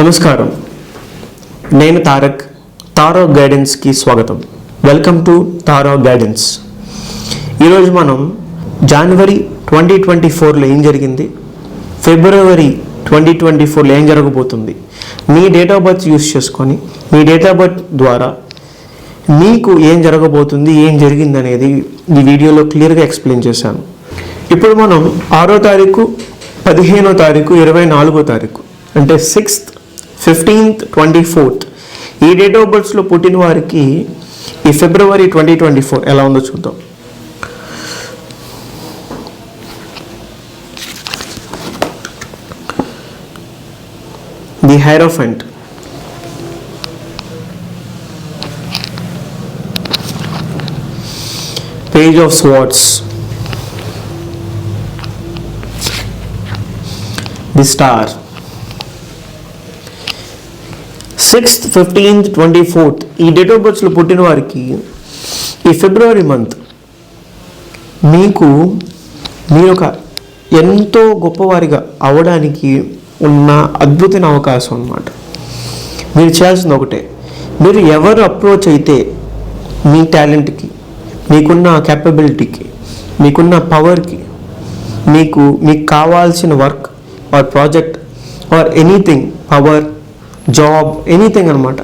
నమస్కారం. నేను తారక్ తారో గైడెన్స్కి స్వాగతం. వెల్కమ్ టు తారో గైడెన్స్ ఈరోజు మనం జనవరి ట్వంటీ ట్వంటీ ఫోర్లో ఏం జరిగింది? ఫిబ్రవరి ట్వంటీ ట్వంటీ ఫోర్లో ఏం జరగబోతుంది? మీ డేట్ ఆఫ్ బర్త్ యూస్ చేసుకొని మీ డేట్ ఆఫ్ బర్త్ ద్వారా మీకు ఏం జరగబోతుంది ఏం జరిగింది అనేది ఈ వీడియోలో క్లియర్గా ఎక్స్ప్లెయిన్ చేశాను. ఇప్పుడు మనం ఆరో తారీఖు పదిహేనో తారీఖు ఇరవై నాలుగో తారీఖు అంటే సిక్స్త్ ఫిఫ్టీన్త్ ట్వంటీ ఫోర్త్. ఈ డేట్ ఆఫ్ బర్త్స్లో పుట్టిన వారికి ఈ ఫిబ్రవరి ట్వంటీ ట్వంటీ ఫోర్ ఎలా ఉందో చూద్దాం. The hierophant. Page of swords the star. Sixth fifteenth twenty fourth ఈ డేట్ ఆఫ్ బర్త్స్లో పుట్టిన వారికి ఈ ఫిబ్రవరి మంత్ మీకు మీరు ఒక ఎంతో గొప్పవారిగా అవడానికి ఉన్న అద్భుతమైన అవకాశం అన్నమాట. మీరు చేయాల్సింది ఒకటే. మీరు ఎవరు అప్రోచ్ అయితే మీ టాలెంట్కి మీకున్న క్యాపబిలిటీకి మీకున్న పవర్కి మీకు మీకు కావాల్సిన work or project or anything power job anything అనమాట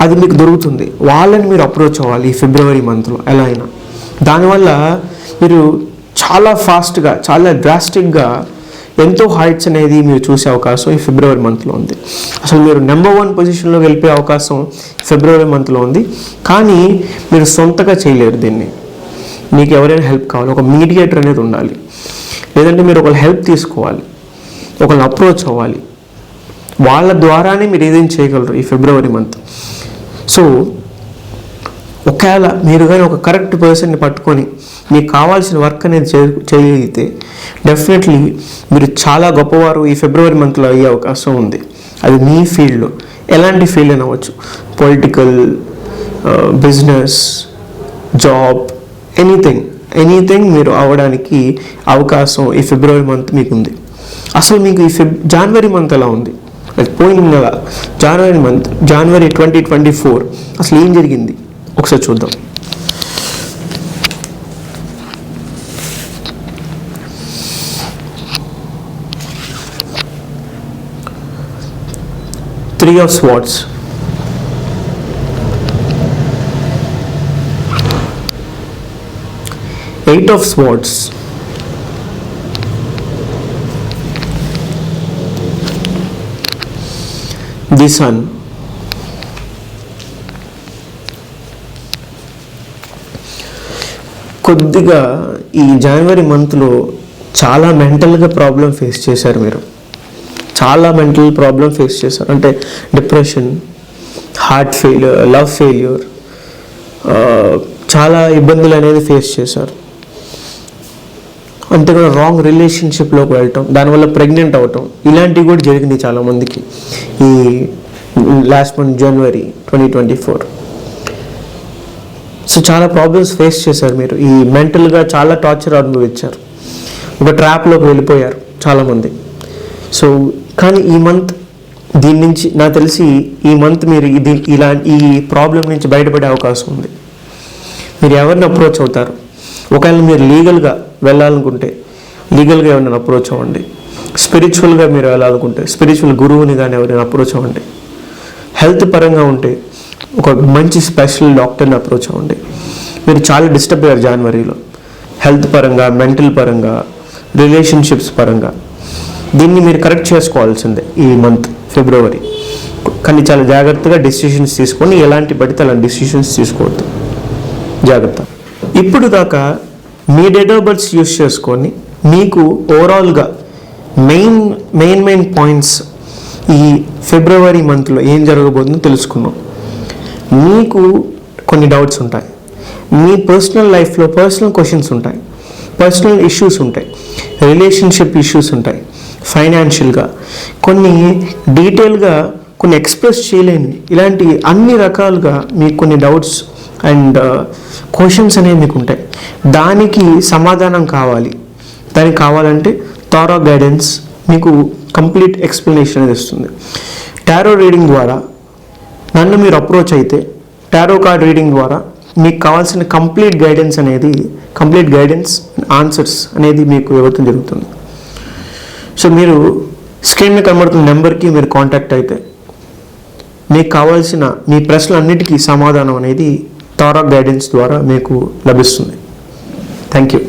అది మీకు దొరుకుతుంది. వాళ్ళని మీరు అప్రోచ్ అవ్వాలి ఈ ఫిబ్రవరి మంత్లో ఎలా అయినా. దానివల్ల మీరు చాలా ఫాస్ట్గా చాలా డ్రాస్టిక్గా ఎంతో హైట్స్ అనేది మీరు చూసే అవకాశం ఈ ఫిబ్రవరి మంత్లో ఉంది. అసలు మీరు నెంబర్ వన్ పొజిషన్లో వెళ్ళిపోయే అవకాశం ఫిబ్రవరి మంత్లో ఉంది. కానీ మీరు సొంతగా చేయలేరు దీన్ని. మీకు ఎవరైనా హెల్ప్ కావాలి ఒక మీడియేటర్ అనేది ఉండాలి. లేదంటే మీరు ఒకళ్ళు హెల్ప్ తీసుకోవాలి ఒకళ్ళు అప్రోచ్ అవ్వాలి. వాళ్ళ ద్వారానే మీరు ఏదైనా చేయగలరు ఈ ఫిబ్రవరి మంత్ సో ఒకవేళ మీరు కానీ ఒక కరెక్ట్ పర్సన్ని పట్టుకొని మీకు కావాల్సిన వర్క్ అనేది చేయగలిగితే డెఫినెట్లీ మీరు చాలా గొప్పవారు ఈ ఫిబ్రవరి మంత్లో అయ్యే అవకాశం ఉంది. అది మీ ఫీల్డ్లో ఎలాంటి ఫీల్డ్ అనవచ్చు political business job anything anything మీరు అవ్వడానికి అవకాశం ఈ ఫిబ్రవరి మంత్ మీకు ఉంది అసలు మీకు ఈ ఫిబ్ జనవరి మంత్ ఎలా ఉంది? పోయిన పోయింది జనవరి మంత్ జనవరి ట్వంటీ ట్వంటీ ఫోర్ అసలు ఏం జరిగింది? ఒకసారి చూద్దాం. Three of swords eight of swords the sun కొద్దిగా ఈ జనవరి మంత్లో చాలా మెంటల్గా ప్రాబ్లం ఫేస్ చేశారు మీరు. చాలా మెంటల్ ప్రాబ్లం ఫేస్ చేశారు. అంటే depression heart failure love failure చాలా ఇబ్బందులు అనేది ఫేస్ చేశారు. అంతేకాదు రాంగ్ రిలేషన్షిప్లోకి వెళ్ళటం దానివల్ల ప్రెగ్నెంట్ అవటం ఇలాంటివి కూడా జరిగింది చాలామందికి ఈ లాస్ట్ మంత్ జనవరి ట్వంటీ ట్వంటీ ఫోర్ సో చాలా ప్రాబ్లమ్స్ ఫేస్ చేశారు మీరు. ఈ మెంటల్గా చాలా టార్చర్ అనుభవించారు. ఒక ట్రాప్లోకి వెళ్ళిపోయారు చాలామంది సో కానీ ఈ మంత్ దీని నుంచి నాకు తెలిసి ఈ మంత్ మీరు ఇది ఇలా ఈ ప్రాబ్లం నుంచి బయటపడే అవకాశం ఉంది. మీరు ఎవరిని అప్రోచ్ అవుతారు? ఒకవేళ మీరు లీగల్గా వెళ్ళాలనుకుంటే లీగల్గా ఎవరైనా అప్రోచ్ అవ్వండి. స్పిరిచువల్గా మీరు వెళ్ళాలనుకుంటే స్పిరిచువల్ గురువుని కానీ ఎవరైనా అప్రోచ్ అవ్వండి. హెల్త్ పరంగా ఉంటే ఒక మంచి స్పెషల్ డాక్టర్ని అప్రోచ్ అవ్వండి. మీరు చాలా డిస్టర్బ్ అయ్యారు జనవరిలో. హెల్త్ పరంగా మెంటల్ పరంగా రిలేషన్షిప్స్ పరంగా. దీన్ని మీరు కరెక్ట్ చేసుకోవాల్సిందే ఈ మంత్ ఫిబ్రవరి. కానీ చాలా జాగ్రత్తగా డిసిషన్స్ తీసుకొని ఎలాంటి పడితే అలాంటి డిసిషన్స్ తీసుకోవద్దు. జాగ్రత్త. ఇప్పుడు దాకా మీ డేట్ ఆఫ్ బర్త్స్ యూస్ చేసుకొని మీకు ఓవరాల్గా మెయిన్ మెయిన్ మెయిన్ పాయింట్స్ ఈ ఫిబ్రవరి మంత్లో ఏం జరగబోతుందో తెలుసుకున్నాం మీకు కొన్ని డౌట్స్ ఉంటాయి. మీ పర్సనల్ లైఫ్లో పర్సనల్ క్వశ్చన్స్ ఉంటాయి. పర్సనల్ ఇష్యూస్ ఉంటాయి. రిలేషన్షిప్ ఇష్యూస్ ఉంటాయి. ఫైనాన్షియల్గా కొన్ని డీటెయిల్గా కొన్ని ఎక్స్ప్రెస్ చేయలేని ఇలాంటి అన్ని రకాలుగా మీకు కొన్ని డౌట్స్ అండ్ uh, క్వశ్చన్స్ అనేవి మీకు ఉంటాయి. దానికి సమాధానం కావాలి. దానికి కావాలంటే తారో గైడెన్స్ మీకు కంప్లీట్ ఎక్స్ప్లెనేషన్ అనేది ఇస్తుంది టారో రీడింగ్ ద్వారా నన్ను మీరు అప్రోచ్ అయితే టారో కార్డ్ రీడింగ్ ద్వారా మీకు కావాల్సిన కంప్లీట్ గైడెన్స్ అనేది కంప్లీట్ గైడెన్స్ ఆన్సర్స్ అనేది మీకు ఇవ్వటం జరుగుతుంది. సో మీరు స్క్రీన్ మీద కనబడుతున్న నెంబర్కి మీరు కాంటాక్ట్ అయితే మీకు కావాల్సిన మీ ప్రశ్నలన్నిటికీ సమాధానం అనేది తారా గైడెన్స్ ద్వారా మీకు లభిస్తుంది. Thank you